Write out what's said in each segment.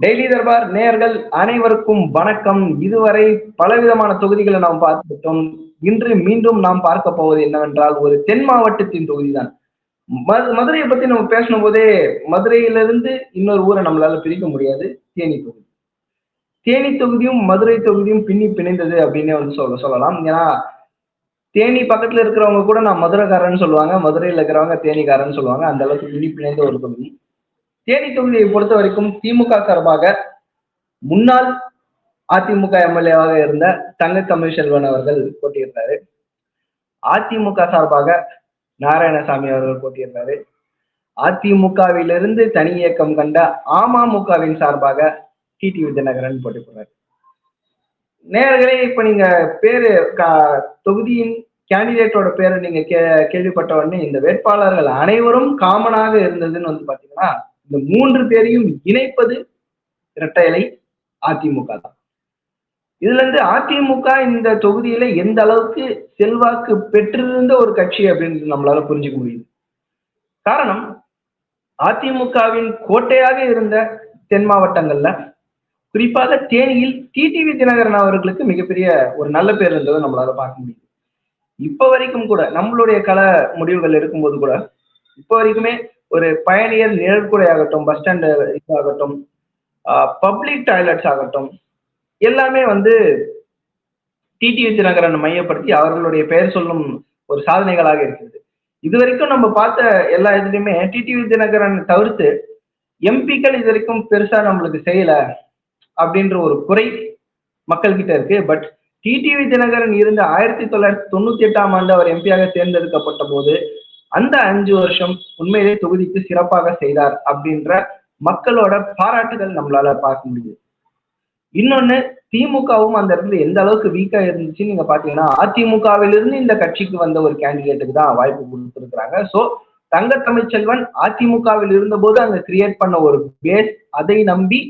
Daily Darbar நேயர்கள் அனைவருக்கும் வணக்கம். இதுவரை பலவிதமான தொகுதிகளை நாம் பார்த்துவிட்டோம். இன்று மீண்டும் நாம் பார்க்க போவது என்னவென்றால் ஒரு தென் மாவட்டத்தின் தொகுதிதான். மதுரையை பத்தி நம்ம பேசணும் போதே மதுரையிலிருந்து இன்னொரு ஊரை நம்மளால பிரிக்க முடியாது. தேனி தொகுதி. தேனி தொகுதியும் மதுரை தொகுதியும் பின்னி பிணைந்தது அப்படின்னு வந்து சொல்ல சொல்லலாம். ஏன்னா தேனி பக்கத்துல இருக்கிறவங்க கூட நான் மதுரைக்காரன்னு சொல்லுவாங்க மதுரையில் இருக்கிறவங்க தேனிக்காரன்னு சொல்லுவாங்க. அந்த அளவுக்கு பின்னி பிணைந்த ஒரு தொகுதி. தேனி தொகுதியை பொறுத்த வரைக்கும் திமுக சார்பாக முன்னாள் அதிமுக எம்எல்ஏவாக இருந்த தங்க தமிழ்செல்வன் அவர்கள் போட்டியிருந்தாரு அதிமுக சார்பாக நாராயணசாமி அவர்கள் போட்டியிருந்தாரு அதிமுகவிலிருந்து தனி இயக்கம் கண்ட அமமுகவின் சார்பாக டிடி விஜயநகரன் போட்டி போடுறாரு நேர்களே இப்ப நீங்க பேரு தொகுதியின் கேண்டிடேட்டோட பேரை நீங்க கே கேள்விப்பட்ட உடனே இந்த வேட்பாளர்கள் அனைவரும் காமனாக இருந்ததுன்னு வந்து பாத்தீங்கன்னா இந்த மூன்று பேரையும் இணைப்பது இரட்டை இலை அதிமுக தான். இதுல இருந்து அதிமுக இந்த தொகுதியில எந்த அளவுக்கு செல்வாக்கு பெற்றிருந்த ஒரு கட்சி அப்படின்னு நம்மளால புரிஞ்சுக்க முடியுது. காரணம் அதிமுகவின் கோட்டையாக இருந்த தென் மாவட்டங்கள்ல குறிப்பாக தேனியில் டிடிவி தினகரன் அவர்களுக்கு மிகப்பெரிய ஒரு நல்ல பேர் இருந்ததை நம்மளால பார்க்க முடியுது. இப்ப வரைக்கும் கூட நம்மளுடைய கள முடிவுகள் இருக்கும்போது கூட இப்ப வரைக்குமே ஒரு பயணியர் நிழற்குடை ஆகட்டும் பஸ் ஸ்டாண்டு ஆகட்டும் பப்ளிக் டாய்லெட்ஸ் ஆகட்டும் எல்லாமே வந்து டிடி விஜயநகரன் மையப்படுத்தி அவர்களுடைய பெயர் சொல்லும் ஒரு சாதனைகளாக இருக்கிறது. இது வரைக்கும் நம்ம பார்த்த எல்லா இதுலையுமே டிடி விஜயநகரன் தவிர்த்து எம்பிக்கள் இது வரைக்கும் பெருசா நம்மளுக்கு செய்யல அப்படின்ற ஒரு குறை மக்கள் கிட்ட இருக்கு பட் டிடிவி தினகரன் இருந்த ஆயிரத்தி தொள்ளாயிரத்தி தொண்ணூத்தி எட்டாம் ஆண்டு அவர் எம்பியாக தேர்ந்தெடுக்கப்பட்ட போது அந்த அஞ்சு வருஷம் உண்மையிலே தொகுதிக்கு சிறப்பாக செய்தார் அப்படின்ற மக்களோட பாராட்டுகள் நம்மளால பார்க்க முடியுது. இன்னொன்னு திமுகவும் அந்த இடத்துல எந்த அளவுக்கு வீக்கா இருந்துச்சு நீங்க பாத்தீங்கன்னா அதிமுகவிலிருந்து இந்த கட்சிக்கு வந்த ஒரு கேண்டிடேட்டுக்கு தான் வாய்ப்பு கொடுத்துருக்காங்க சோ தங்க தமிழ்ச்செல்வன் அதிமுகவில் இருந்தபோது அங்க கிரியேட் பண்ண ஒரு பேஸ் அதை நம்பி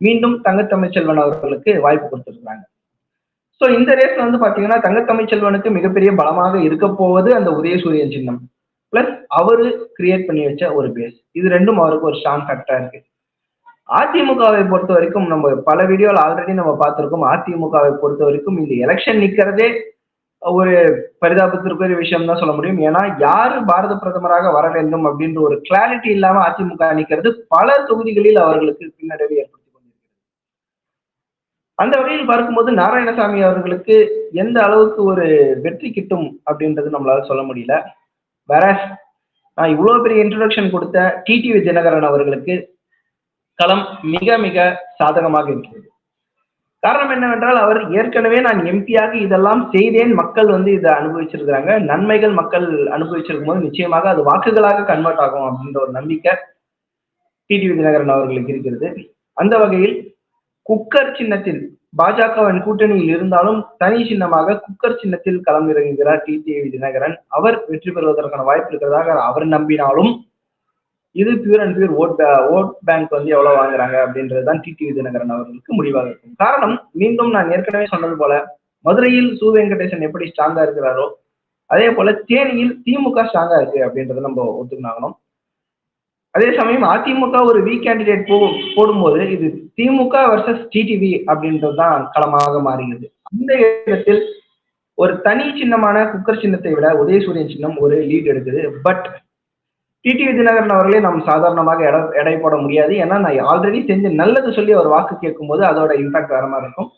மீண்டும் தங்க தமிழ்ச்செல்வன் அவர்களுக்கு வாய்ப்பு கொடுத்துருக்காங்க ஸோ இந்த ரேஸ்ல வந்து பாத்தீங்கன்னா தங்க தமிழ்ச்செல்வனுக்கு மிகப்பெரிய பலமாக இருக்க போவது அந்த உதயசூரியன் சின்னம். பிளஸ் அவரு கிரியேட் பண்ணி வச்ச ஒரு பேஸ் இது ரெண்டும் அவருக்கு ஒரு ஸ்ட்ராங் ஃபேக்டரா இருக்கு. அதிமுகவை பொறுத்த வரைக்கும் நம்ம பல வீடியோவில் ஆல்ரெடி நம்ம பார்த்துருக்கோம். அதிமுகவை பொறுத்த வரைக்கும் இந்த எலெக்ஷன் நிற்கிறதே ஒரு பரிதாபத்திற்குரிய விஷயம் தான் சொல்ல முடியும். ஏன்னா யாரு பாரத பிரதமராக வர வேண்டும் அப்படின்ற ஒரு கிளாரிட்டி இல்லாம அதிமுக நிக்கிறது பல தொகுதிகளில் அவர்களுக்கு பின்னடைவு ஏற்படுத்தி கொண்டிருக்கிறது. அந்த வகையில் பார்க்கும்போது நாராயணசாமி அவர்களுக்கு எந்த அளவுக்கு ஒரு வெற்றி கிட்டும் அப்படின்றது நம்மளால சொல்ல முடியல. வேற நான் இவ்வளோ பெரிய இன்ட்ரடக்ஷன் கொடுத்த டிடி விஜயநகரன் அவர்களுக்கு களம் மிக மிக சாதகமாக இருக்கிறது. காரணம் என்னவென்றால் அவர் ஏற்கனவே நான் எம்பியாக இதெல்லாம் செய்தேன். மக்கள் வந்து இதை அனுபவிச்சிருக்கிறாங்க. நன்மைகள் மக்கள் அனுபவிச்சிருக்கும் போது நிச்சயமாக அது வாக்குகளாக கன்வெர்ட் ஆகும் அப்படின்ற ஒரு நம்பிக்கை டிடிவி தினகரன் அவர்களுக்கு இருக்கிறது. அந்த வகையில் குக்கர் சின்னத்தில் பாஜகவின் கூட்டணியில் இருந்தாலும் தனி சின்னமாக குக்கர் சின்னத்தில் களம் இறங்குகிறார் டிடிவி தினகரன். அவர் வெற்றி பெறுவதற்கான வாய்ப்பு இருக்கிறதாக அவர் நம்பினாலும் இது pure and pure vote vote bank வந்து எவ்வளவு வாங்குறாங்க அப்படின்றது தான் டிடிவி தினகரன் அவர்களுக்கு முடிவாக இருக்கும். காரணம் மீண்டும் நான் ஏற்கனவே சொன்னது போல மதுரையில் சு. வெங்கடேசன் எப்படி ஸ்ட்ராங்கா இருக்கிறாரோ அதே போல தேனியில் திமுக ஸ்ட்ராங்கா இருக்கு அப்படின்றத நம்ம ஒத்துக்கினாகணும் அதே சமயம் அதிமுக ஒரு வீக் கேண்டிடேட் போ போடும்போது இது திமுக வர்சஸ் டிடிவி அப்படின்றது தான் களமாக மாறுகிறது அந்த இடத்தில் ஒரு தனி சின்னமான குக்கர் சின்னத்தை விட உதயசூரியன் சின்னம் ஒரு லீட் எடுக்குது. பட் டிடி விஜயநகரன் அவர்களே நம்ம சாதாரணமாக எடை எடை போட முடியாது. ஏன்னா நான் ஆல்ரெடி செஞ்சு நல்லது சொல்லி அவர் வாக்கு கேட்கும்போது அதோட இம்பாக்ட் வர மாதிரி இருக்கும்.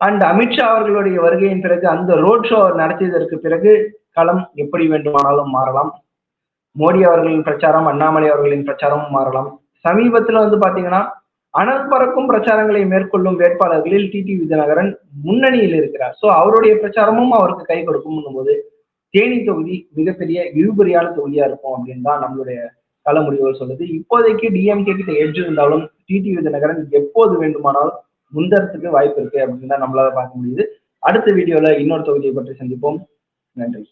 அண்ட் அமித்ஷா அவர்களுடைய வருகையின் பிறகு அந்த ரோட் ஷோ நடத்தியதற்கு பிறகு களம் எப்படி வேண்டுமானாலும் மாறலாம். மோடி அவர்களின் பிரச்சாரம் அண்ணாமலை அவர்களின் பிரச்சாரமும் மாறலாம். சமீபத்தில் வந்து பாத்தீங்கன்னா அனல் பறக்கும் பிரச்சாரங்களை மேற்கொள்ளும் வேட்பாளர்களில் டிடி விஜயநகரன் முன்னணியில் இருக்கிறார். ஸோ அவருடைய பிரச்சாரமும் அவருக்கு கை கொடுக்கும் போது தேனி தொகுதி மிகப்பெரிய இழுபறியான தொகுதியா இருக்கும் அப்படின்னு தான் நம்மளுடைய கள முடிவுகள் சொல்லுது. இப்போதைக்கு டிஎம்கே கிட்ட எட்ஜ் இருந்தாலும் டிடி விஜயநகரன் எப்போது வேண்டுமானாலும் முந்தரத்துக்கு வாய்ப்பு இருக்கு அப்படின்னு தான் நம்மளால பார்க்க முடியுது. அடுத்த வீடியோல இன்னொரு தொகுதியை பற்றி சந்திப்போம். நன்றி.